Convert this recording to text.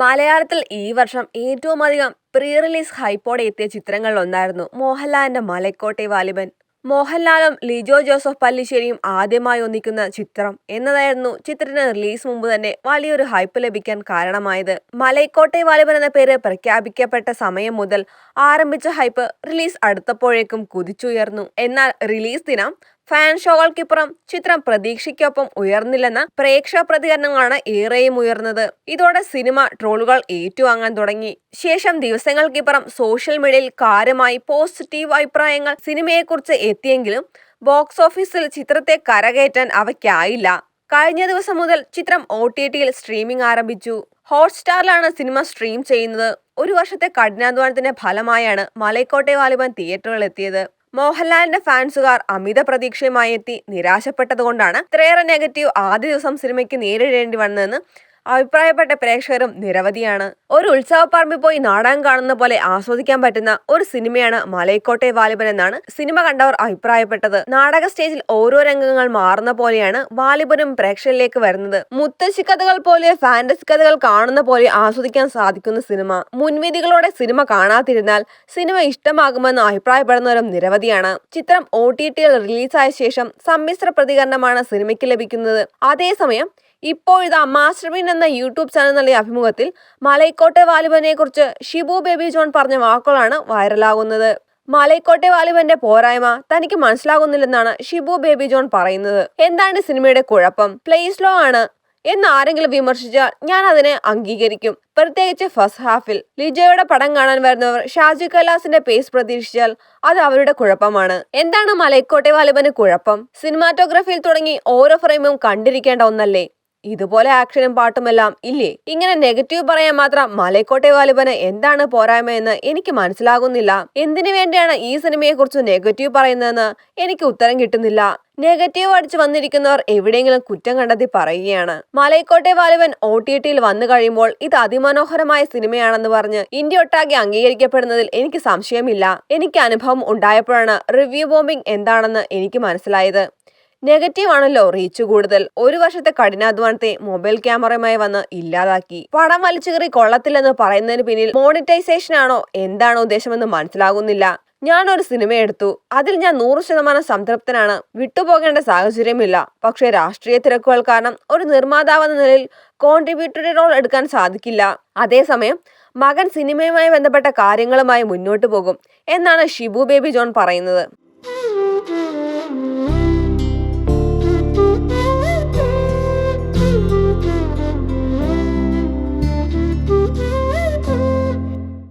മലയാളത്തിൽ ഈ വർഷം ഏറ്റവും അധികം പ്രീ റിലീസ് ഹൈപ്പോടെ എത്തിയ ചിത്രങ്ങളിൽ ഒന്നായിരുന്നു മോഹൻലാലിന്റെ മലക്കോട്ടെ വാലിബൻ. മോഹൻലാലും ലിജോ ജോസഫ് പല്ലിശ്ശേരിയും ആദ്യമായി ഒന്നിക്കുന്ന ചിത്രം എന്നതായിരുന്നു ചിത്രത്തിന് റിലീസ് മുമ്പ് തന്നെ വലിയൊരു ഹൈപ്പ് ലഭിക്കാൻ കാരണമായത്. മലൈക്കോട്ടെ വാലിബൻ എന്ന പേര് പ്രഖ്യാപിക്കപ്പെട്ട സമയം മുതൽ ആരംഭിച്ച ഹൈപ്പ് റിലീസ് അടുത്തപ്പോഴേക്കും കുതിച്ചുയർന്നു. എന്നാൽ റിലീസ് ദിനം ഫാൻ ഷോകൾക്കിപ്പുറം ചിത്രം പ്രതീക്ഷയ്ക്കൊപ്പം ഉയർന്നില്ലെന്ന പ്രേക്ഷക പ്രതികരണങ്ങളാണ് ഏറെയും ഉയർന്നത്. ഇതോടെ സിനിമ ട്രോളുകൾ ഏറ്റുവാങ്ങാൻ തുടങ്ങി. ശേഷം ദിവസങ്ങൾക്കിപ്പുറം സോഷ്യൽ മീഡിയയിൽ കാര്യമായി പോസിറ്റീവ് അഭിപ്രായങ്ങൾ സിനിമയെക്കുറിച്ച് എത്തിയെങ്കിലും ബോക്സ് ഓഫീസിൽ ചിത്രത്തെ കരകയറ്റാൻ അവയ്ക്കായില്ല. കഴിഞ്ഞ ദിവസം മുതൽ ചിത്രം ഒ ടി ടിയിൽ സ്ട്രീമിംഗ് ആരംഭിച്ചു. ഹോട്ട്സ്റ്റാറിലാണ് സിനിമ സ്ട്രീം ചെയ്യുന്നത്. ഒരു വർഷത്തെ കഠിനാധ്വാനത്തിന്റെ ഫലമായാണ് മലൈക്കോട്ടെ വാലിബൻ തിയേറ്ററുകളിൽ എത്തിയത് മോഹൻലാലിന്റെ ഫാൻസുകാർ അമിത പ്രതീക്ഷയുമായി എത്തി നിരാശപ്പെട്ടതുകൊണ്ടാണ് ഇത്രയേറെ നെഗറ്റീവ് ആദ്യ ദിവസം സിനിമയ്ക്ക് നേരിടേണ്ടി വന്നതെന്ന് അഭിപ്രായപ്പെട്ട പ്രേക്ഷകരും നിരവധിയാണ്. ഒരു ഉത്സവപ്പറമ്പിൽ പോയി നാടകം കാണുന്ന പോലെ ആസ്വദിക്കാൻ പറ്റുന്ന ഒരു സിനിമയാണ് മലൈക്കോട്ടെ വാലിബൻ എന്നാണ് സിനിമ കണ്ടവർ അഭിപ്രായപ്പെട്ടത്. നാടക സ്റ്റേജിൽ ഓരോ രംഗങ്ങൾ മാറുന്ന പോലെയാണ് വാലിബനും പ്രേക്ഷകരിലേക്ക് വരുന്നത്. മുത്തശ്ശി കഥകൾ പോലെ ഫാന്റസി കഥകൾ കാണുന്ന പോലെ ആസ്വദിക്കാൻ സാധിക്കുന്ന സിനിമ. മുൻവിധികളോടെ സിനിമ കാണാതിരുന്നാൽ സിനിമ ഇഷ്ടമാകുമെന്ന് അഭിപ്രായപ്പെടുന്നവരും നിരവധിയാണ്. ചിത്രം ഒ ടി ടിയിൽ റിലീസായ ശേഷം സമ്മിശ്ര പ്രതികരണമാണ് സിനിമയ്ക്ക് ലഭിക്കുന്നത്. അതേസമയം ഇപ്പോഴിതാ മാസ്റ്റർബീൻ എന്ന യൂട്യൂബ് ചാനൽ നൽകിയ അഭിമുഖത്തിൽ മലൈക്കോട്ടെ വാലിബനെ കുറിച്ച് ഷിബു ബേബി ജോൺ പറഞ്ഞ വാക്കുകളാണ് വൈറലാകുന്നത്. മലൈക്കോട്ടെ വാലിബന്റെ പോരായ്മ തനിക്ക് മനസ്സിലാകുന്നില്ലെന്നാണ് ഷിബു ബേബി ജോൺ പറയുന്നത്. എന്താണ് സിനിമയുടെ കുഴപ്പം? പ്ലേസ്ലോ ആണ്. എന്ന് ആരെങ്കിലും വിമർശിച്ചാൽ ഞാൻ അതിനെ അംഗീകരിക്കും. പ്രത്യേകിച്ച് ഫസ്റ്റ് ഹാഫിൽ ലിജയുടെ പടം കാണാൻ വരുന്നവർ ഷാജി കൈലാസിന്റെ പേസ് പ്രതീക്ഷിച്ചാൽ അത് അവരുടെ കുഴപ്പമാണ്. എന്താണ് മലൈക്കോട്ടെ വാലിബന് കുഴപ്പം? സിനിമാറ്റോഗ്രഫിയിൽ തുടങ്ങി ഓരോ ഫ്രെയിമും കണ്ടിരിക്കേണ്ട ഒന്നല്ലേ? ഇതുപോലെ ആക്ഷനും പാട്ടുമെല്ലാം ഇല്ലേ? ഇങ്ങനെ നെഗറ്റീവ് പറയാൻ മാത്രം മലൈക്കോട്ടെ വാലിബന് എന്താണ് പോരായ്മ എന്ന് എനിക്ക് മനസ്സിലാകുന്നില്ല. എന്തിനു വേണ്ടിയാണ് ഈ സിനിമയെക്കുറിച്ച് നെഗറ്റീവ് പറയുന്നതെന്ന് എനിക്ക് ഉത്തരം കിട്ടുന്നില്ല. നെഗറ്റീവ് അടിച്ചു വന്നിരിക്കുന്നവർ എവിടെയെങ്കിലും കുറ്റം കണ്ടെത്തി പറയുകയാണ്. മലൈക്കോട്ടെ വാലുവൻ ഒ ടി ടിയിൽ വന്നു കഴിയുമ്പോൾ ഇത് അതിമനോഹരമായ സിനിമയാണെന്ന് പറഞ്ഞ് ഇന്ത്യ ഒട്ടാകെ അംഗീകരിക്കപ്പെടുന്നതിൽ എനിക്ക് സംശയമില്ല. എനിക്ക് അനുഭവം ഉണ്ടായപ്പോഴാണ് റിവ്യൂ ബോംബിംഗ് എന്താണെന്ന് എനിക്ക് മനസ്സിലായത്. നെഗറ്റീവ് ആണല്ലോ റീച്ച് കൂടുതൽ. ഒരു വർഷത്തെ കഠിനാധ്വാനത്തെ മൊബൈൽ ക്യാമറയുമായി വന്ന് ഇല്ലാതാക്കി. പടം വലിച്ചുകറി കൊള്ളത്തില്ലെന്ന് പറയുന്നതിന് പിന്നിൽ മോണിറ്റൈസേഷൻ ആണോ? എന്താണ് ഉദ്ദേശമെന്ന് മനസ്സിലാകുന്നില്ല. ഞാൻ ഒരു സിനിമ എടുത്തു. അതിൽ ഞാൻ നൂറ് ശതമാനം സംതൃപ്തനാണ്. വിട്ടുപോകേണ്ട സാഹചര്യമില്ല. പക്ഷേ രാഷ്ട്രീയ തിരക്കുകൾ കാരണം ഒരു നിർമ്മാതാവെന്ന നിലയിൽ കോൺട്രിബ്യൂട്ടറി റോൾ എടുക്കാൻ സാധിക്കില്ല. അതേസമയം മകൻ സിനിമയുമായി ബന്ധപ്പെട്ട കാര്യങ്ങളുമായി മുന്നോട്ട് പോകും എന്നാണ് ഷിബു ബേബി ജോൺ പറയുന്നത്.